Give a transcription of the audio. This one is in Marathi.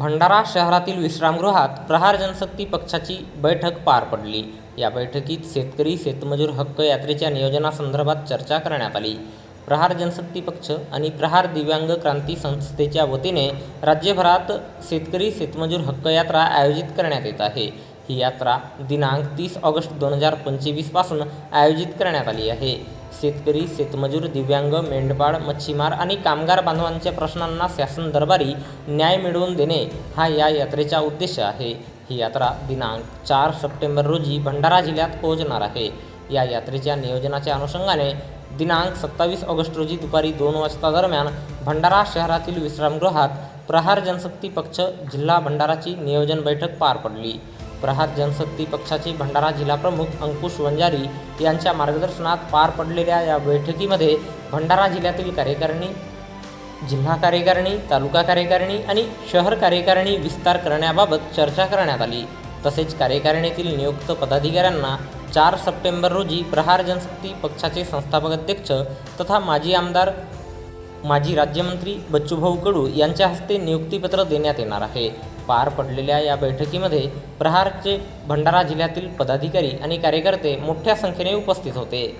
भंडारा शहरातील विश्रामगृहात प्रहार जनशक्ती पक्षाची बैठक पार पडली. या बैठकीत शेतकरी शेतमजूर हक्क यात्रेच्या नियोजनासंदर्भात चर्चा करण्यात आली. प्रहार जनशक्ती पक्ष आणि प्रहार दिव्यांग क्रांती संस्थेच्या वतीने राज्यभरात शेतकरी शेतमजूर हक्क यात्रा आयोजित करण्यात येत आहे. ही यात्रा दिनांक तीस ऑगस्ट दोन हजार पंचवीसपासून आयोजित करण्यात आली आहे. शेतकरी शेतमजूर दिव्यांग मेंढपाळ मच्छीमार आणि कामगार बांधवांच्या प्रश्नांना शासन दरबारी न्याय मिळवून देणे हा या यात्रेचा उद्देश आहे. ही यात्रा दिनांक चार सप्टेंबर रोजी भंडारा जिल्ह्यात पोहोचणार आहे. या यात्रेच्या नियोजनाच्या अनुषंगाने दिनांक सत्तावीस ऑगस्ट रोजी दुपारी दोन वाजता दरम्यान भंडारा शहरातील विश्रामगृहात प्रहार जनशक्ती पक्ष जिल्हा भंडाराची नियोजन बैठक पार पडली. प्रहार जनशक्ती पक्षाचे भंडारा जिल्हाप्रमुख अंकुश वंजारी यांच्या मार्गदर्शनात पार पडलेल्या या बैठकीमध्ये भंडारा जिल्ह्यातील कार्यकारिणी जिल्हा कार्यकारिणी तालुका कार्यकारिणी आणि शहर कार्यकारिणी विस्तार करण्याबाबत चर्चा करण्यात आली. तसेच कार्यकारिणीतील नियुक्त पदाधिकाऱ्यांना चार सप्टेंबर रोजी प्रहार जनशक्ती पक्षाचे संस्थापक अध्यक्ष तथा माजी आमदार माजी राज्यमंत्री बच्चूभाऊ कडू यांच्या हस्ते नियुक्तीपत्र देण्यात येणार आहे. पार पडलेल्या या बैठकीमध्ये प्रहारचे भंडारा जिल्ह्यातील पदाधिकारी आणि कार्यकर्ते मोठ्या संख्येने उपस्थित होते.